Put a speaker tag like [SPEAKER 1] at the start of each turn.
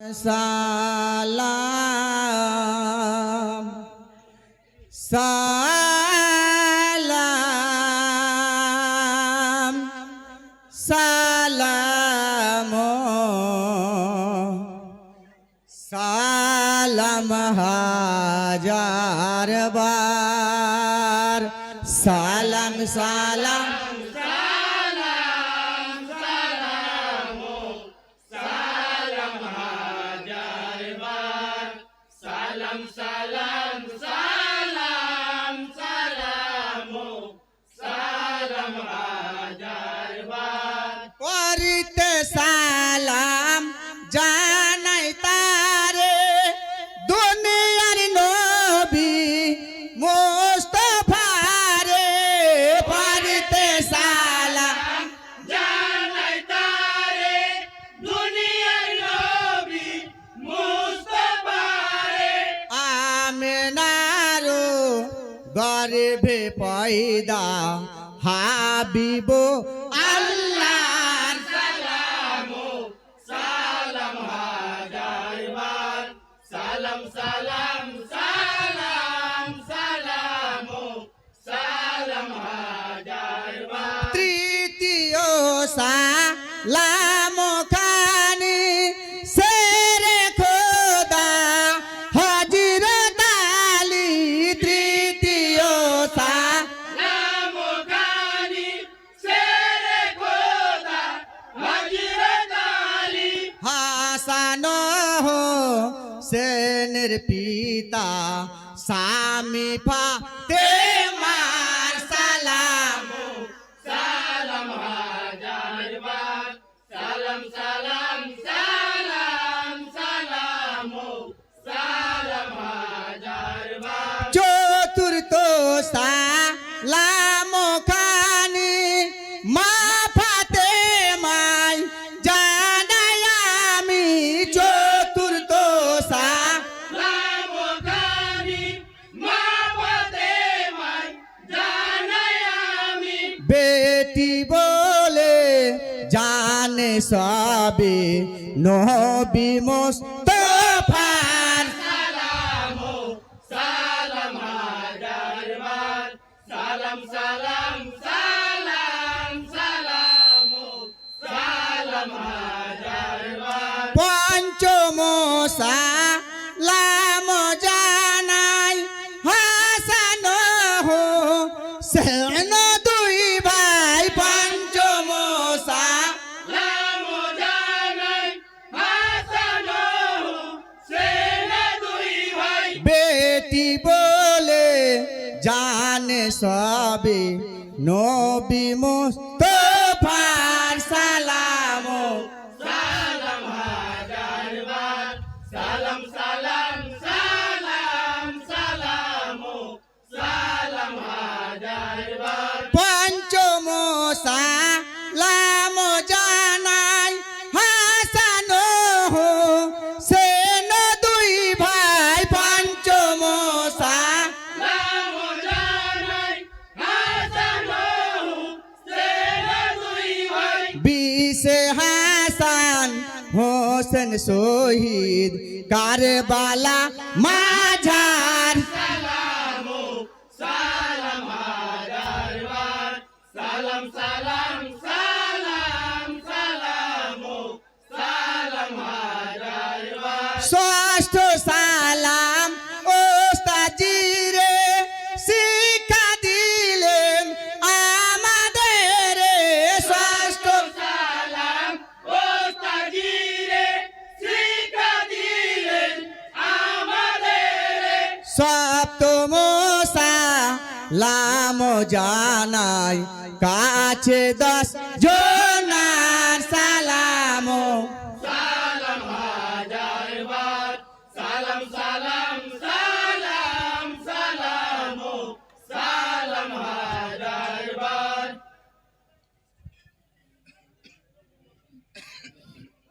[SPEAKER 1] সালাম সালাম সালাম সালাম হাজার বার সালাম সালাম জানাই তারে দুনিয়ার নবী মোস্তফারে করিতে সালাম।
[SPEAKER 2] জানাই তারে দুনিয়ার নবী মুস্তাফারে।
[SPEAKER 1] আমেনারো গর্ভে পয়দা হাবিব সেনের পিতা স্বামী ফাতে মার সালাম
[SPEAKER 2] সালাম সালাম সালাম সালাম সালাম সালাম, হাজার
[SPEAKER 1] চতুর্থ সালাম বেটি বলে জানে সবে নবী মোস্তফার
[SPEAKER 2] সালাম সালাম সালাম সালাম সালাম
[SPEAKER 1] পঞ্চম সালাম জানাই হাসান হো সবে। নবী মুস্তফার সালাম।
[SPEAKER 2] সালাম হাজার বার। সালাম সালাম সালাম সালাম। সালাম হাজার বার।
[SPEAKER 1] পঞ্চম সালাম। হোসেন শহীদ কারবালা মাঝার
[SPEAKER 2] সালাম
[SPEAKER 1] সপ্তম সালাম জানাই কাছে দশ। জন